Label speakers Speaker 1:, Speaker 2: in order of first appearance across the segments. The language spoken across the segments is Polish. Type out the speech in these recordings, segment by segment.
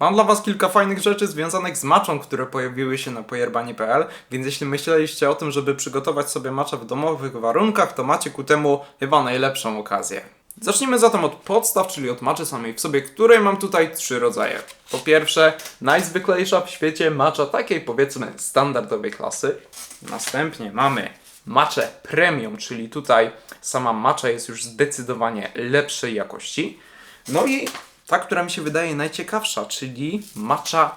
Speaker 1: Mam dla Was kilka fajnych rzeczy związanych z maczą, które pojawiły się na pojerbani.pl, więc jeśli myśleliście o tym, żeby przygotować sobie maczę w domowych warunkach, to macie ku temu chyba najlepszą okazję. Zacznijmy zatem od podstaw, czyli od maczy samej w sobie, której mam tutaj trzy rodzaje. Po pierwsze, najzwyklejsza w świecie macza takiej powiedzmy standardowej klasy. Następnie mamy maczę premium, czyli tutaj sama macza jest już zdecydowanie lepszej jakości. No i ta, która mi się wydaje najciekawsza, czyli matcha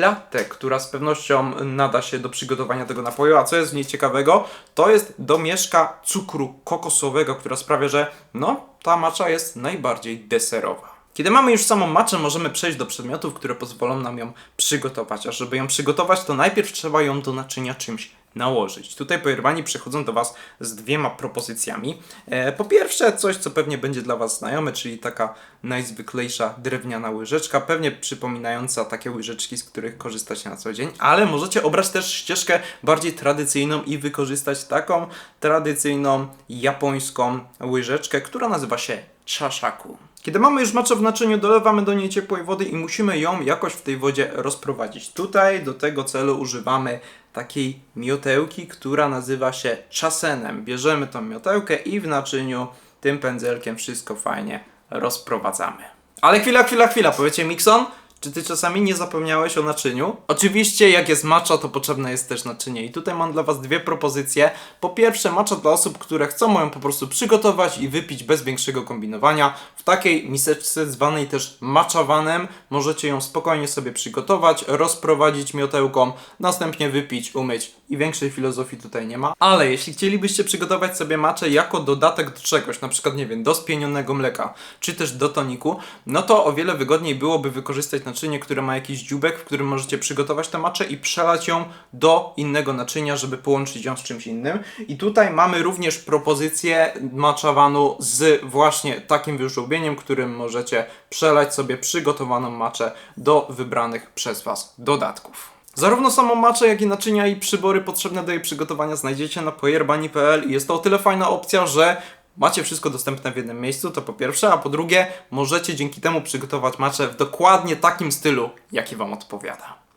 Speaker 1: latte, która z pewnością nada się do przygotowania tego napoju. A co jest w niej ciekawego? To jest domieszka cukru kokosowego, która sprawia, że no, ta matcha jest najbardziej deserowa. Kiedy mamy już samą maczę, możemy przejść do przedmiotów, które pozwolą nam ją przygotować. A żeby ją przygotować, to najpierw trzeba ją do naczynia czymś nałożyć. Tutaj pojerbani przychodzą do Was z dwiema propozycjami. E, po pierwsze, coś, co pewnie będzie dla Was znajome, czyli taka najzwyklejsza drewniana łyżeczka, pewnie przypominająca takie łyżeczki, z których korzystacie na co dzień, ale możecie obrać też ścieżkę bardziej tradycyjną i wykorzystać taką tradycyjną japońską łyżeczkę, która nazywa się chashaku. Kiedy mamy już maczę w naczyniu, dolewamy do niej ciepłej wody i musimy ją jakoś w tej wodzie rozprowadzić. Tutaj do tego celu używamy takiej miotełki, która nazywa się czasenem. Bierzemy tą miotełkę i w naczyniu tym pędzelkiem wszystko fajnie rozprowadzamy. Ale chwila, chwila, chwila, powiecie Mixon? Czy ty czasami nie zapomniałeś o naczyniu? Oczywiście, jak jest macza, to potrzebne jest też naczynie. I tutaj mam dla Was dwie propozycje. Po pierwsze, macza dla osób, które chcą ją po prostu przygotować i wypić bez większego kombinowania. W takiej miseczce zwanej też maczawanem możecie ją spokojnie sobie przygotować, rozprowadzić miotełką, następnie wypić, umyć i większej filozofii tutaj nie ma. Ale jeśli chcielibyście przygotować sobie maczę jako dodatek do czegoś, na przykład, nie wiem, do spienionego mleka, czy też do toniku, no to o wiele wygodniej byłoby wykorzystać naczynie, które ma jakiś dziubek, w którym możecie przygotować tę maczę i przelać ją do innego naczynia, żeby połączyć ją z czymś innym. I tutaj mamy również propozycję maczawanu z właśnie takim wyżłobieniem, którym możecie przelać sobie przygotowaną maczę do wybranych przez Was dodatków. Zarówno samą maczę, jak i naczynia i przybory potrzebne do jej przygotowania znajdziecie na pojerbani.pl i jest to o tyle fajna opcja, że macie wszystko dostępne w jednym miejscu, to po pierwsze, a po drugie możecie dzięki temu przygotować maczę w dokładnie takim stylu, jaki Wam odpowiada.